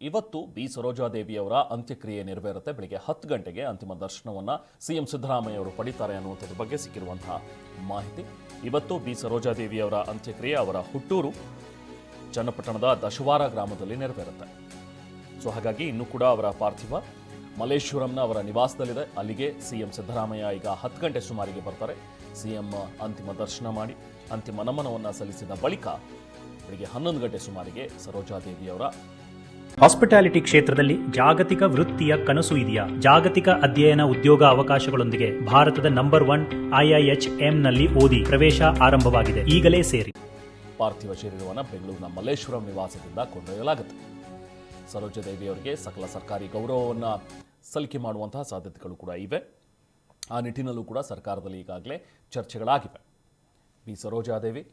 ಇವತ್ತು ಬಿ. ಸರೋಜಾದೇವಿಯವರ ಅಂತ್ಯಕ್ರಿಯೆ ನೆರವೇರುತ್ತೆ. ಬೆಳಿಗ್ಗೆ ಹತ್ತು ಗಂಟೆಗೆ ಅಂತಿಮ ದರ್ಶನವನ್ನು ಸಿಎಂ ಸಿದ್ದರಾಮಯ್ಯ ಅವರು ಪಡಿತಾರೆ ಅನ್ನುವಂಥದ್ರ ಬಗ್ಗೆ ಸಿಕ್ಕಿರುವಂತಹ ಮಾಹಿತಿ. ಇವತ್ತು ಬಿ. ಸರೋಜಾದೇವಿಯವರ ಅಂತ್ಯಕ್ರಿಯೆ ಅವರ ಹುಟ್ಟೂರು ಚನ್ನಪಟ್ಟಣದ ದಶವಾರ ಗ್ರಾಮದಲ್ಲಿ ನೆರವೇರುತ್ತೆ. ಸೊ ಹಾಗಾಗಿ ಇನ್ನೂ ಕೂಡ ಅವರ ಪಾರ್ಥಿವ ಮಲ್ಲೇಶ್ವರಂನ ಅವರ ನಿವಾಸದಲ್ಲಿದೆ. ಅಲ್ಲಿಗೆ ಸಿಎಂ ಸಿದ್ದರಾಮಯ್ಯ ಈಗ ಹತ್ತು ಗಂಟೆ ಸುಮಾರಿಗೆ ಬರ್ತಾರೆ. ಸಿಎಂ ಅಂತಿಮ ದರ್ಶನ ಮಾಡಿ ಅಂತಿಮ ನಮನವನ್ನು ಸಲ್ಲಿಸಿದ ಬಳಿಕ ಬೆಳಿಗ್ಗೆ ಹನ್ನೊಂದು ಗಂಟೆ ಸುಮಾರಿಗೆ ಸರೋಜಾದೇವಿಯವರ ಹಾಸ್ಪಿಟಾಲಿಟಿ ಕ್ಷೇತ್ರದಲ್ಲಿ ಜಾಗತಿಕ ವೃತ್ತಿಯ ಕನಸು ಇದೆಯಾ? ಜಾಗತಿಕ ಅಧ್ಯಯನ ಉದ್ಯೋಗ ಅವಕಾಶಗಳೊಂದಿಗೆ ಭಾರತದ ನಂಬರ್ ಒನ್ ಐಐಎಚ್ಎಂನಲ್ಲಿ ಓದಿ ಪ್ರವೇಶ ಆರಂಭವಾಗಿದೆ. ಈಗಲೇ ಸೇರಿ. ಪಾರ್ಥಿವ ಶರೀರವನ್ನು ಬೆಂಗಳೂರಿನ ಮಲ್ಲೇಶ್ವರಂ ನಿವಾಸದಿಂದ ಕೊಂಡೊಯ್ಯಲಾಗುತ್ತೆ. ಸರೋಜದೇವಿಯವರಿಗೆ ಸಕಲ ಸರ್ಕಾರಿ ಗೌರವವನ್ನು ಸಲ್ಲಿಕೆ ಮಾಡುವಂತಹ ಸಾಧ್ಯತೆಗಳು ಕೂಡ ಇವೆ. ಆ ನಿಟ್ಟಿನಲ್ಲೂ ಕೂಡ ಸರ್ಕಾರದಲ್ಲಿ ಈಗಾಗಲೇ ಚರ್ಚೆಗಳಾಗಿವೆ. ಬಿ ಸರೋಜಾದೇವಿ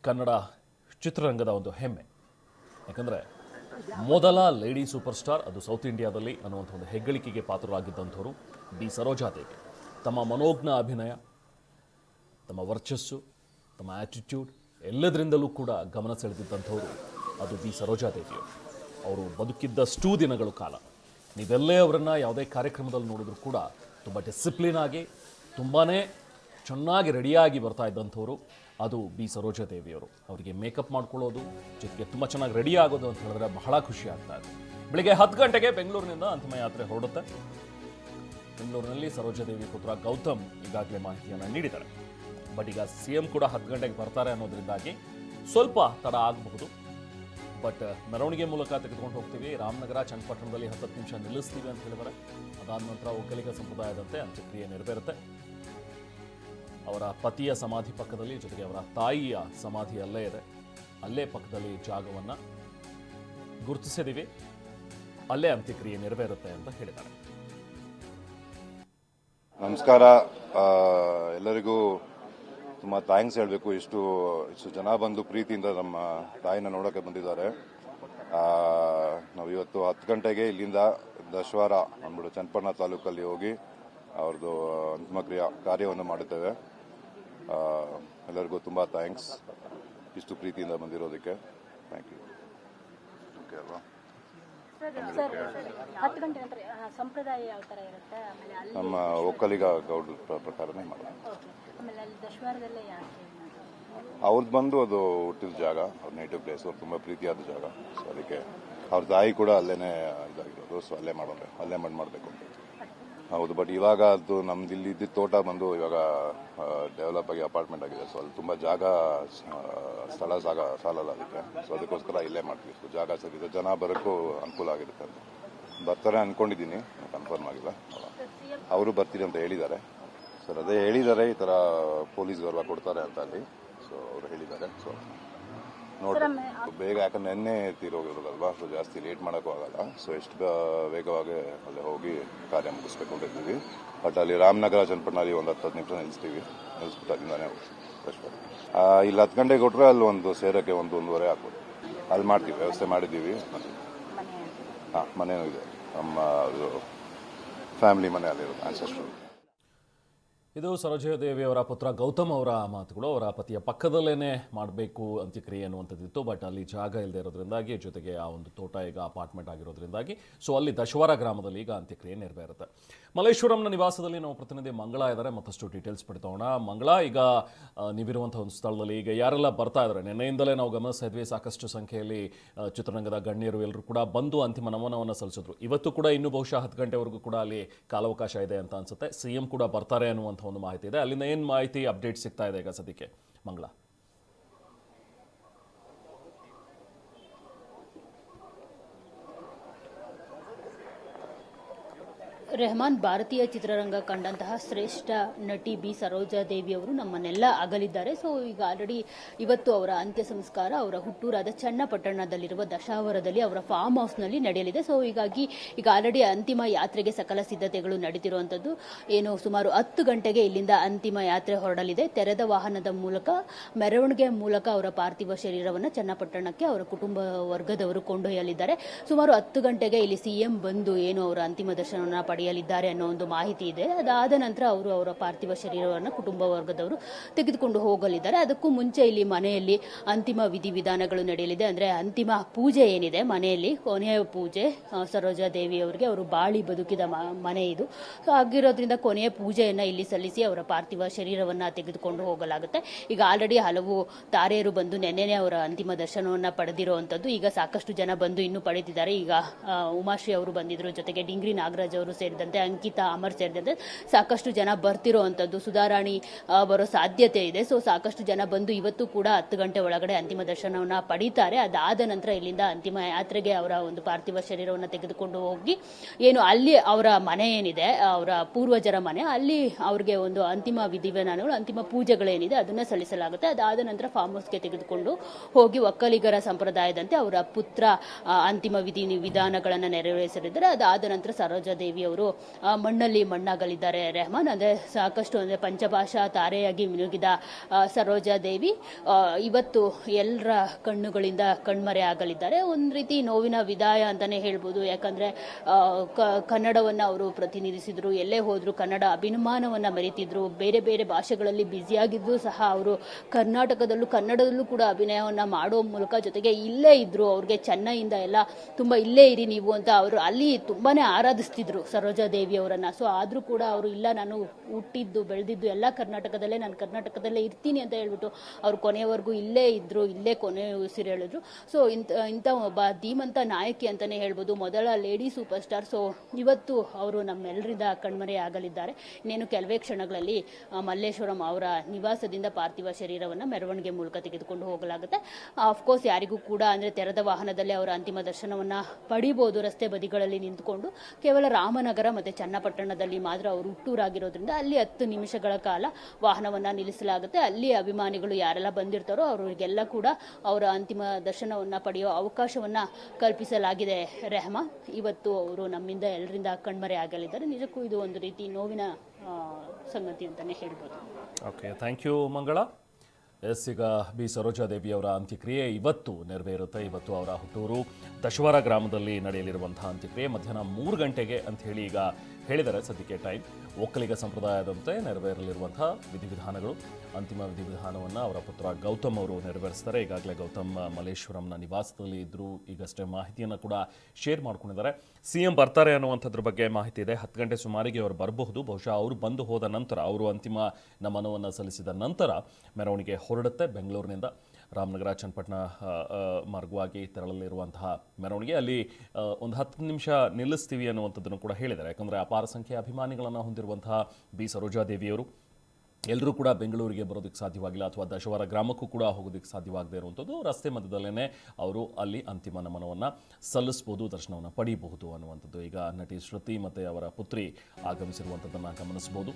ಕನ್ನಡ ಚಿತ್ರರಂಗದ ಒಂದು ಹೆಮ್ಮೆ. ಯಾಕಂದರೆ ಮೊದಲ ಲೇಡಿ ಸೂಪರ್ ಸ್ಟಾರ್ ಅದು ಸೌತ್ ಇಂಡಿಯಾದಲ್ಲಿ ಅನ್ನುವಂಥ ಒಂದು ಹೆಗ್ಗಳಿಕೆಗೆ ಪಾತ್ರರಾಗಿದ್ದಂಥವರು ಬಿ ಸರೋಜಾದೇವಿ ತಮ್ಮ ಮನೋಜ್ಞ ಅಭಿನಯ, ತಮ್ಮ ವರ್ಚಸ್ಸು, ತಮ್ಮ ಆ್ಯಟಿಟ್ಯೂಡ್ ಎಲ್ಲದರಿಂದಲೂ ಕೂಡ ಗಮನ ಸೆಳೆದಿದ್ದಂಥವರು ಅದು ಬಿ ಸರೋಜಾದೇವಿಯವರು ಅವರು ಬದುಕಿದ್ದಷ್ಟೂ ದಿನಗಳು ಕಾಲ, ನೀವೆಲ್ಲೇ ಅವರನ್ನು ಯಾವುದೇ ಕಾರ್ಯಕ್ರಮದಲ್ಲಿ ನೋಡಿದ್ರು ಕೂಡ ತುಂಬ ಡಿಸಿಪ್ಲಿನ್ ಆಗಿ ತುಂಬಾ ಚೆನ್ನಾಗಿ ರೆಡಿಯಾಗಿ ಬರ್ತಾ ಇದ್ದಂಥವ್ರು ಅದು ಬಿ ಸರೋಜಾದೇವಿಯವರು. ಅವರಿಗೆ ಮೇಕಪ್ ಮಾಡ್ಕೊಳ್ಳೋದು, ಜೊತೆಗೆ ತುಂಬ ಚೆನ್ನಾಗಿ ರೆಡಿ ಆಗೋದು ಅಂತ ಹೇಳಿದ್ರೆ ಬಹಳ ಖುಷಿ ಆಗ್ತಾ ಇದೆ. ಬೆಳಿಗ್ಗೆ ಹತ್ತು ಗಂಟೆಗೆ ಬೆಂಗಳೂರಿನಿಂದ ಅಂತಿಮ ಯಾತ್ರೆ ಹೊರಡುತ್ತೆ. ಬೆಂಗಳೂರಿನಲ್ಲಿ ಸರೋಜಾದೇವಿ ಪುತ್ರ ಗೌತಮ್ ಈಗಾಗಲೇ ಮಾಹಿತಿಯನ್ನು ನೀಡಿದ್ದಾರೆ. ಬಟ್ ಈಗ ಸಿ ಎಂ ಕೂಡ ಹತ್ತು ಗಂಟೆಗೆ ಬರ್ತಾರೆ ಅನ್ನೋದ್ರಿಂದಾಗಿ ಸ್ವಲ್ಪ ತಡ ಆಗಬಹುದು. ಬಟ್ ಮೆರವಣಿಗೆ ಮೂಲಕ ತೆಗೆದುಕೊಂಡು ಹೋಗ್ತೀವಿ. ರಾಮನಗರ, ಚನ್ನಪಟ್ಟಣದಲ್ಲಿ ಹತ್ತು ನಿಮಿಷ ನಿಲ್ಲಿಸ್ತೀವಿ ಅಂತ ಹೇಳಿದರೆ ಅದಾದ ನಂತರ ಒಕ್ಕಲಿಗ ಸಂಪ್ರದಾಯದಂತೆ ಅಂತ್ಯಕ್ರಿಯೆ ನೆರವೇರುತ್ತೆ. ಅವರ ಪತಿಯ ಸಮಾಧಿ ಪಕ್ಕದಲ್ಲಿ, ಜೊತೆಗೆ ಅವರ ತಾಯಿಯ ಸಮಾಧಿ ಅಲ್ಲೇ ಇದೆ. ಅಲ್ಲೇ ಪಕ್ಕದಲ್ಲಿ ಜಾಗವನ್ನು ಗುರುತಿಸಿದ್ದೀವಿ. ಅಲ್ಲೇ ಅಂತ್ಯಕ್ರಿಯೆ ನೆರವೇರುತ್ತೆ ಅಂತ ಹೇಳಿದ್ದಾರೆ. ನಮಸ್ಕಾರ. ಎಲ್ಲರಿಗೂ ತುಂಬ ಥ್ಯಾಂಕ್ಸ್ ಹೇಳಬೇಕು. ಇಷ್ಟು ಇಷ್ಟು ಜನ ಬಂದು ಪ್ರೀತಿಯಿಂದ ನಮ್ಮ ತಾಯಿನ ನೋಡೋಕೆ ಬಂದಿದ್ದಾರೆ. ನಾವು ಇವತ್ತು ಹತ್ತು ಗಂಟೆಗೆ ಇಲ್ಲಿಂದ ದಶವಾರ ಅಂದ್ಬಿಟ್ಟು ಚನ್ನಪಟ್ಟಣ ತಾಲೂಕಲ್ಲಿ ಹೋಗಿ ಅವ್ರದ್ದು ಅಂತಿಮ ಕ್ರಿಯಾ ಕಾರ್ಯವನ್ನು ಮಾಡುತ್ತೇವೆ. ಎಲ್ಲರಿಗೂ ತುಂಬ ಥ್ಯಾಂಕ್ಸ್ ಇಷ್ಟು ಪ್ರೀತಿಯಿಂದ ಬಂದಿರೋದಕ್ಕೆ. ಥ್ಯಾಂಕ್ ಯು ಓಕೆ ಅಲ್ವಾ? ಸರ್ ಹತ್ತು ಗಂಟೆ ನಂತರ ಸಂಪ್ರದಾಯ ಯಾವ ಥರ ಇರುತ್ತೆ? ಆಮೇಲೆ ಅಲ್ಲಿ ನಮ್ಮ ಒಕ್ಕಲಿಗ ಗೌಡ್ ಪ್ರ- ಪ್ರಕಾರನೇ ಮಾಡೋದು ಓಕೆ ಆಮೇಲೆ ಅಲ್ಲಿ ದಶವಾರದಲ್ಲೇ ಯಾಕೆ ಅವ್ರದ್ದು ಬಂದು ಅದು ಹುಟ್ಟಿದ ಜಾಗ ಅವ್ರ ನೇಟಿವ್ ಪ್ಲೇಸ್ ಅವ್ರು ತುಂಬ ಪ್ರೀತಿಯಾದ ಜಾಗ. ಸೊ ಅದಕ್ಕೆ ಅವ್ರ ತಾಯಿ ಕೂಡ ಅಲ್ಲೇ ಇದಾಗಿರೋದು. ಸೊ ಅಲ್ಲೇ ಮಾಡೋದು ಅಲ್ಲೇ ಮಾಡಿ ಮಾಡಬೇಕು ಅಂತ. ಹೌದು ಬಟ್ ಇವಾಗ ಅದು ನಮ್ದು ಇಲ್ಲಿ ಇದ್ದಿದ್ದ ತೋಟ ಬಂದು ಇವಾಗ ಡೆವಲಪ್ ಆಗಿ ಅಪಾರ್ಟ್ಮೆಂಟ್ ಆಗಿದೆ. ಸೊ ಅಲ್ಲಿ ತುಂಬ ಜಾಗ ಸ್ಥಳ ಸಾಗ, ಸಾಲಲ್ಲ ಅದಕ್ಕೆ. ಸೊ ಅದಕ್ಕೋಸ್ಕರ ಇಲ್ಲೇ ಮಾಡ್ತೀವಿ. ಜಾಗ ಸರಿದೆ ಜನ ಬರೋಕ್ಕೂ ಅನುಕೂಲ ಆಗಿರುತ್ತೆ ಅಂತ. ಬರ್ತಾರೆ ಅಂದ್ಕೊಂಡಿದ್ದೀನಿ ಕನ್ಫರ್ಮ್ ಆಗಿಲ್ಲ. ಅವರು ಬರ್ತೀರಿ ಅಂತ ಹೇಳಿದ್ದಾರೆ. ಸರ್ ಅದೇ ಹೇಳಿದ್ದಾರೆ, ಈ ಥರ ಪೊಲೀಸ್ ಗೌರವ ಕೊಡ್ತಾರೆ ಅಂತ ಅಲ್ಲಿ. ಸೊ ಅವರು ಹೇಳಿದ್ದಾರೆ. ಸೊ ನೋಡಿ ಬೇಗ ಯಾಕಂದ್ರೆ ನೆನ್ನೆ ತೀರೋಗಿರೋದಲ್ವಾ? ಸೊ ಜಾಸ್ತಿ ಲೇಟ್ ಮಾಡೋಕ್ಕೂ ಆಗಲ್ಲ. ಸೊ ಎಷ್ಟು ವೇಗವಾಗಿ ಅಲ್ಲಿ ಹೋಗಿ ಕಾರ್ಯ ಮುಗಿಸ್ಬೇಕು ಅಂತ ಇದ್ದೀವಿ. ಬಟ್ ಅಲ್ಲಿ ರಾಮನಗರ ಚನ್ನಪಟ್ಟಣಲ್ಲಿ ಒಂದು ಹತ್ತು ಹತ್ತು ನಿಮಿಷ ನಿಲ್ಲಿಸ್ತೀವಿ ನಿಲ್ಲಿಸ್ಬಿಟ್ಟು ಅಲ್ಲಿಂದಾನೆ ಇಲ್ಲಿ ಹತ್ತು ಗಂಟೆಗೆ ಕೊಟ್ಟರೆ ಅಲ್ಲಿ ಒಂದು ಸೇರೋಕ್ಕೆ ಒಂದು ಒಂದೂವರೆ ಆಗ್ಬೋದು. ಅಲ್ಲಿ ಮಾಡ್ತೀವಿ ವ್ಯವಸ್ಥೆ ಮಾಡಿದ್ದೀವಿ. ಮನೆ. ಹಾಂ ಮನೇನೂ ಇದೆ. ನಮ್ಮ ಫ್ಯಾಮಿಲಿ ಮನೆ ಅಲ್ಲಿರೋದು ಆನ್ಸೆಸ್ಟ್ರು ಇದು ಸರೋಜಾದೇವಿಯವರ ಪುತ್ರ ಗೌತಮ್ ಅವರ ಮಾತುಗಳು. ಅವರ ಪತಿಯ ಪಕ್ಕದಲ್ಲೇ ಮಾಡಬೇಕು ಅಂತ್ಯಕ್ರಿಯೆ ಅನ್ನುವಂಥದ್ದಿತ್ತು ಬಟ್ ಅಲ್ಲಿ ಜಾಗ ಇಲ್ಲದೆ ಇರೋದ್ರಿಂದಾಗಿ, ಜೊತೆಗೆ ಆ ಒಂದು ತೋಟ, ಈಗ ಅಪಾರ್ಟ್ಮೆಂಟ್ ಆಗಿರೋದ್ರಿಂದಾಗಿ. ಸೊ ಅಲ್ಲಿ ದಶವಾರ ಗ್ರಾಮದಲ್ಲಿ ಈಗ ಅಂತ್ಯಕ್ರಿಯೆ ನೆರವೇರುತ್ತೆ. ಮಲ್ಲೇಶ್ವರಂನ ನಿವಾಸದಲ್ಲಿ ನಾವು ಪ್ರತಿನಿಧಿ ಮಂಗಳ ಇದ್ದಾರೆ. ಮತ್ತಷ್ಟು ಡೀಟೇಲ್ಸ್ ಪಡ್ತೋಣ. ಮಂಗಳ, ಈಗ ನೀವಿರುವಂಥ ಒಂದು ಸ್ಥಳದಲ್ಲಿ ಈಗ ಯಾರೆಲ್ಲ ಬರ್ತಾ ಇದ್ದಾರೆ? ನಿನ್ನೆಯಿಂದಲೇ ನಾವು ಗಮನಿಸ್ತಾ ಇದ್ವಿ, ಸಾಕಷ್ಟು ಸಂಖ್ಯೆಯಲ್ಲಿ ಚಿತ್ರರಂಗದ ಗಣ್ಯರು ಎಲ್ಲರೂ ಕೂಡ ಬಂದು ಅಂತಿಮ ನಮನವನ್ನು ಸಲ್ಲಿಸಿದ್ರು. ಇವತ್ತು ಕೂಡ ಇನ್ನೂ ಬಹುಶಃ ಹತ್ತು ಗಂಟೆವರೆಗೂ ಕೂಡ ಅಲ್ಲಿ ಕಾಲಾವಕಾಶ ಇದೆ ಅಂತ ಅನ್ಸುತ್ತೆ. ಸಿ ಎಂ ಕೂಡ ಬರ್ತಾರೆ ಅನ್ನುವಂಥ ಒಂದು ಮಾಹಿತಿ ಇದೆ. ಅಲ್ಲಿಂದ ಏನು ಮಾಹಿತಿ ಅಪ್ಡೇಟ್ ಸಿಗ್ತಾ ಇದೆ ಈಗ ಸದ್ಯಕ್ಕೆ? ಮಂಗಳ. ರೆಹಮಾನ್ ಭಾರತೀಯ ಚಿತ್ರರಂಗ ಕಂಡಂತಹ ಶ್ರೇಷ್ಠ ನಟಿ ಬಿ ಸರೋಜಾ ದೇವಿ ಅವರು ನಮ್ಮನ್ನೆಲ್ಲ ಅಗಲಿದ್ದಾರೆ. ಸೊ ಈಗ ಆಲ್ರೆಡಿ ಇವತ್ತು ಅವರ ಅಂತ್ಯ ಸಂಸ್ಕಾರ ಅವರ ಹುಟ್ಟೂರಾದ ಚನ್ನಪಟ್ಟಣದಲ್ಲಿರುವ ದಶಾವರದಲ್ಲಿ ಅವರ ಫಾರ್ಮ್ ಹೌಸ್ನಲ್ಲಿ ನಡೆಯಲಿದೆ. ಸೊ ಹೀಗಾಗಿ ಈಗ ಆಲ್ರೆಡಿ ಅಂತಿಮ ಯಾತ್ರೆಗೆ ಸಕಲ ಸಿದ್ಧತೆಗಳು ನಡೆದಿರುವಂಥದ್ದು ಏನು ಸುಮಾರು ಹತ್ತು ಗಂಟೆಗೆ ಇಲ್ಲಿಂದ ಅಂತಿಮ ಯಾತ್ರೆ ಹೊರಡಲಿದೆ. ತೆರೆದ ವಾಹನದ ಮೂಲಕ, ಮೆರವಣಿಗೆ ಮೂಲಕ ಅವರ ಪಾರ್ಥಿವ ಶರೀರವನ್ನು ಚನ್ನಪಟ್ಟಣಕ್ಕೆ ಅವರ ಕುಟುಂಬ ವರ್ಗದವರು ಕೊಂಡೊಯ್ಯಲಿದ್ದಾರೆ. ಸುಮಾರು ಹತ್ತು ಗಂಟೆಗೆ ಇಲ್ಲಿ ಸಿಎಂ ಬಂದು ಏನು ಅವರ ಅಂತಿಮ ದರ್ಶನವನ್ನು ಪಡೆಯ ಪಡೆಯಲಿದ್ದಾರೆ ಅನ್ನೋ ಒಂದು ಮಾಹಿತಿ ಇದೆ. ಅದಾದ ನಂತರ ಅವರು ಅವರ ಪಾರ್ಥಿವ ಶರೀರವನ್ನು ಕುಟುಂಬ ವರ್ಗದವರು ತೆಗೆದುಕೊಂಡು ಹೋಗಲಿದ್ದಾರೆ. ಅದಕ್ಕೂ ಮುಂಚೆ ಇಲ್ಲಿ ಮನೆಯಲ್ಲಿ ಅಂತಿಮ ವಿಧಿವಿಧಾನಗಳು ನಡೆಯಲಿದೆ. ಅಂದರೆ ಅಂತಿಮ ಪೂಜೆ ಏನಿದೆ? ಮನೆಯಲ್ಲಿ ಕೊನೆಯ ಪೂಜೆ ಸರೋಜಾ ದೇವಿ ಅವರಿಗೆ ಅವರು ಬಾಳಿ ಬದುಕಿದ ಮನೆ ಇದು. ಆಗಿರೋದ್ರಿಂದ ಕೊನೆಯ ಪೂಜೆಯನ್ನು ಇಲ್ಲಿ ಸಲ್ಲಿಸಿ ಅವರ ಪಾರ್ಥಿವ ಶರೀರವನ್ನು ತೆಗೆದುಕೊಂಡು ಹೋಗಲಾಗುತ್ತೆ. ಈಗ ಆಲ್ರೆಡಿ ಹಲವು ತಾರೆಯರು ಬಂದು ನೆನ್ನೆನೆ ಅವರ ಅಂತಿಮ ದರ್ಶನವನ್ನು ಪಡೆದಿರುವಂಥದ್ದು. ಈಗ ಸಾಕಷ್ಟು ಜನ ಬಂದು ಇನ್ನೂ ಪಡೆದಿದ್ದಾರೆ. ಈಗ ಉಮಾಶ್ರೀ ಅವರು ಬಂದಿದ್ರು. ಜೊತೆಗೆ ಡಿಂಗ್ರಿ ನಾಗರಾಜ್ ಅವರು ಸೇರಿದಂತೆ, ಅಂಕಿತಾ ಅಮರ್ ಸೇರಿದಂತೆ ಸಾಕಷ್ಟು ಜನ ಬರ್ತಿರೋವಂಥದ್ದು ಸುಧಾರಾಣಿ ಬರೋ ಸಾಧ್ಯತೆ ಇದೆ. ಸೊ ಸಾಕಷ್ಟು ಜನ ಬಂದು ಇವತ್ತು ಕೂಡ ಹತ್ತು ಗಂಟೆ ಒಳಗಡೆ ಅಂತಿಮ ದರ್ಶನವನ್ನು ಪಡೀತಾರೆ. ಅದಾದ ನಂತರ ಇಲ್ಲಿಂದ ಅಂತಿಮ ಯಾತ್ರೆಗೆ ಅವರ ಒಂದು ಪಾರ್ಥಿವ ಶರೀರವನ್ನು ತೆಗೆದುಕೊಂಡು ಹೋಗಿ, ಏನು ಅಲ್ಲಿ ಅವರ ಮನೆ ಏನಿದೆ, ಅವರ ಪೂರ್ವಜರ ಮನೆ, ಅಲ್ಲಿ ಅವ್ರಿಗೆ ಒಂದು ಅಂತಿಮ ವಿಧಿವಿಧಾನಗಳು ಅಂತಿಮ ಪೂಜೆಗಳೇನಿದೆ ಅದನ್ನ ಸಲ್ಲಿಸಲಾಗುತ್ತೆ. ಅದಾದ ನಂತರ ಫಾರ್ಮ್ ಹೌಸ್ಗೆ ತೆಗೆದುಕೊಂಡು ಹೋಗಿ ಒಕ್ಕಲಿಗರ ಸಂಪ್ರದಾಯದಂತೆ ಅವರ ಪುತ್ರ ಅಂತಿಮ ವಿಧಿ ವಿಧಾನಗಳನ್ನು ನೆರವೇರಿಸಲಿದ್ದಾರೆ. ಅದಾದ ನಂತರ ಸರೋಜಾ ದೇವಿ ಅವರು ಮಣ್ಣಲ್ಲಿ ಮಣ್ಣಾಗಲಿದ್ದಾರೆ. ರೆಹಮಾನ್ ಅಂದರೆ ಸಾಕಷ್ಟು ಅಂದರೆ ಪಂಚಭಾಷಾ ತಾರೆಯಾಗಿ ಮಿನುಗಿದ ಸರೋಜಾ ದೇವಿ ಇವತ್ತು ಎಲ್ಲರ ಕಣ್ಣುಗಳಿಂದ ಕಣ್ಮರೆ ಆಗಲಿದ್ದಾರೆ. ಒಂದು ರೀತಿ ನೋವಿನ ವಿದಾಯ ಅಂತಾನೆ ಹೇಳ್ಬೋದು. ಯಾಕಂದ್ರೆ ಕನ್ನಡವನ್ನ ಅವರು ಪ್ರತಿನಿಧಿಸಿದರು, ಎಲ್ಲೇ ಹೋದ್ರು ಕನ್ನಡ ಅಭಿಮಾನವನ್ನು ಮರಿತಿದ್ರು. ಬೇರೆ ಬೇರೆ ಭಾಷೆಗಳಲ್ಲಿ ಬ್ಯುಸಿಯಾಗಿದ್ದು ಸಹ ಅವರು ಕರ್ನಾಟಕದಲ್ಲೂ ಕನ್ನಡದಲ್ಲೂ ಕೂಡ ಅಭಿನಯವನ್ನ ಮಾಡೋ ಮೂಲಕ ಜೊತೆಗೆ ಇಲ್ಲೇ ಇದ್ದರು ಅವ್ರಿಗೆ ಚೆನ್ನೈಯಿಂದ ಎಲ್ಲ, ತುಂಬ ಇಲ್ಲೇ ಇರಿ ನೀವು ಅಂತ ಅವರು ಅಲ್ಲಿ ತುಂಬಾನೇ ಆರಾಧಿಸ್ತಿದ್ರು ಸರೋಜಾ ದೇವಿ ಅವರನ್ನ ಸೊ ಆದ್ರೂ ಕೂಡ ಅವರು ಇಲ್ಲ, ನಾನು ಹುಟ್ಟಿದ್ದು, ಬೆಳೆದಿದ್ದು ಎಲ್ಲ ಕರ್ನಾಟಕದಲ್ಲೇ, ನಾನು ಕರ್ನಾಟಕದಲ್ಲೇ ಇರ್ತೀನಿ ಅಂತ ಹೇಳ್ಬಿಟ್ಟು ಅವ್ರು ಕೊನೆಯವರೆಗೂ ಇಲ್ಲೇ ಇದ್ದರು ಇಲ್ಲೇ ಕೊನೆ ಉಸಿರು ಹೇಳಿದ್ರು ಸೊ ಇಂಥ ಇಂಥ ಒಬ್ಬ ಧೀಮಂತ ನಾಯಕಿ ಅಂತಲೇ ಹೇಳ್ಬೋದು. ಮೊದಲ ಲೇಡಿ ಸೂಪರ್ ಸ್ಟಾರ್ ಸೊ ಇವತ್ತು ಅವರು ನಮ್ಮೆಲ್ಲರಿಂದ ಕಣ್ಮರೆ ಆಗಲಿದ್ದಾರೆ. ಇನ್ನೇನು ಕೆಲವೇ ಕ್ಷಣಗಳಲ್ಲಿ ಮಲ್ಲೇಶ್ವರಂ ಅವರ ನಿವಾಸದಿಂದ ಪಾರ್ಥಿವ ಶರೀರವನ್ನು ಮೆರವಣಿಗೆ ಮೂಲಕ ತೆಗೆದುಕೊಂಡು ಹೋಗಲಾಗುತ್ತೆ. ಆಫ್ಕೋರ್ಸ್ ಯಾರಿಗೂ ಕೂಡ ಅಂದರೆ ತೆರೆದ ವಾಹನದಲ್ಲಿ ಅವರ ಅಂತಿಮ ದರ್ಶನವನ್ನು ಪಡಿಬೋದು ರಸ್ತೆ ಬದಿಗಳಲ್ಲಿ ನಿಂತುಕೊಂಡು. ಕೇವಲ ರಾಮನಗರ ಮತ್ತು ಚನ್ನಪಟ್ಟಣದಲ್ಲಿ ಮಾತ್ರ ಅವರು ಹುಟ್ಟೂರಾಗಿರೋದ್ರಿಂದ ಅಲ್ಲಿ ಹತ್ತು ನಿಮಿಷಗಳ ಕಾಲ ವಾಹನವನ್ನು ನಿಲ್ಲಿಸಲಾಗುತ್ತೆ. ಅಲ್ಲಿ ಅಭಿಮಾನಿಗಳು ಯಾರೆಲ್ಲ ಬಂದಿರ್ತಾರೋ ಅವರಿಗೆಲ್ಲ ಕೂಡ ಅವರ ಅಂತಿಮ ದರ್ಶನವನ್ನು ಪಡೆಯೋ ಅವಕಾಶವನ್ನು ಕಲ್ಪಿಸಲಾಗಿದೆ ರೆಹಮಾ. ಇವತ್ತು ಅವರು ನಮ್ಮಿಂದ ಎಲ್ಲರಿಂದ ಕಣ್ಮರೆ ಆಗಲಿದ್ದಾರೆ. ನಿಜಕ್ಕೂ ಇದು ಒಂದು ರೀತಿ ನೋವಿನ ಸಂಗತಿ ಅಂತಲೇ ಹೇಳ್ಬೋದು. Okay thank you Mangala. Yes ಈಗ ಬಿ ಸರೋಜಾದೇವಿ ಅವರ ಅಂತ್ಯಕ್ರಿಯೆ ಇವತ್ತು ನೆರವೇರುತ್ತೆ. ಇವತ್ತು ಅವರ ಹುಟ್ಟೂರು ದಶವರ ಗ್ರಾಮದಲ್ಲಿ ನಡೆಯಲಿರುವಂತಹ ಅಂತ್ಯಕ್ರಿಯೆ ಮಧ್ಯಾಹ್ನ ಮೂರು ಗಂಟೆಗೆ ಅಂತ ಹೇಳಿ ಈಗ ಹೇಳಿದ್ದಾರೆ. ಸದ್ಯಕ್ಕೆ ಟೈಮ್ ಒಕ್ಕಲಿಗ ಸಂಪ್ರದಾಯದಂತೆ ನೆರವೇರಲಿರುವಂತಹ ವಿಧಿವಿಧಾನಗಳು. ಅಂತಿಮ ವಿಧಿವಿಧಾನವನ್ನು ಅವರ ಪುತ್ರ ಗೌತಮ್ ಅವರು ನೆರವೇರಿಸ್ತಾರೆ. ಈಗಾಗಲೇ ಗೌತಮ್ ಮಲ್ಲೇಶ್ವರಂನ ನಿವಾಸದಲ್ಲಿ ಇದ್ದರು ಈಗಷ್ಟೇ ಮಾಹಿತಿಯನ್ನು ಕೂಡ ಶೇರ್ ಮಾಡ್ಕೊಂಡಿದ್ದಾರೆ. ಸಿ ಎಂ ಬರ್ತಾರೆ ಅನ್ನುವಂಥದ್ರ ಬಗ್ಗೆ ಮಾಹಿತಿ ಇದೆ. ಹತ್ತು ಗಂಟೆ ಸುಮಾರಿಗೆ ಅವರು ಬರಬಹುದು. ಬಹುಶಃ ಅವರು ಬಂದು ಹೋದ ನಂತರ, ಅವರು ಅಂತಿಮ ನಮನವನ್ನು ಸಲ್ಲಿಸಿದ ನಂತರ ಮೆರವಣಿಗೆ ಹೊರಡುತ್ತೆ. ಬೆಂಗಳೂರಿನಿಂದ ರಾಮನಗರ, ಚನ್ನಪಟ್ಟಣ ಮಾರ್ಗವಾಗಿ ತೆರಳಲಿರುವಂತಹ ಮೆರವಣಿಗೆ. ಅಲ್ಲಿ ಒಂದು ಹತ್ತು ನಿಮಿಷ ನಿಲ್ಲಿಸ್ತೀವಿ ಅನ್ನುವಂಥದ್ದನ್ನು ಕೂಡ ಹೇಳಿದ್ದಾರೆ. ಯಾಕಂದರೆ ಅಪಾರ ಸಂಖ್ಯೆಯ ಅಭಿಮಾನಿಗಳನ್ನು ಹೊಂದಿರುವಂತಹ ಬಿ. ಸರೋಜಾದೇವಿಯವರು ಎಲ್ಲರೂ ಕೂಡ ಬೆಂಗಳೂರಿಗೆ ಬರೋದಕ್ಕೆ ಸಾಧ್ಯವಾಗಿಲ್ಲ ಅಥವಾ ದಶವಾರ ಗ್ರಾಮಕ್ಕೂ ಕೂಡ ಹೋಗೋದಕ್ಕೆ ಸಾಧ್ಯವಾಗದೇ ಇರುವಂಥದ್ದು. ರಸ್ತೆ ಮಧ್ಯದಲ್ಲೇ ಅವರು ಅಲ್ಲಿ ಅಂತಿಮ ನಮನವನ್ನು ಸಲ್ಲಿಸ್ಬೋದು, ದರ್ಶನವನ್ನು ಪಡೀಬಹುದು ಅನ್ನುವಂಥದ್ದು. ಈಗ ನಟಿ ಶ್ರುತಿ ಮತ್ತು ಅವರ ಪುತ್ರಿ ಆಗಮಿಸಿರುವಂಥದ್ದನ್ನು ಗಮನಿಸ್ಬೋದು.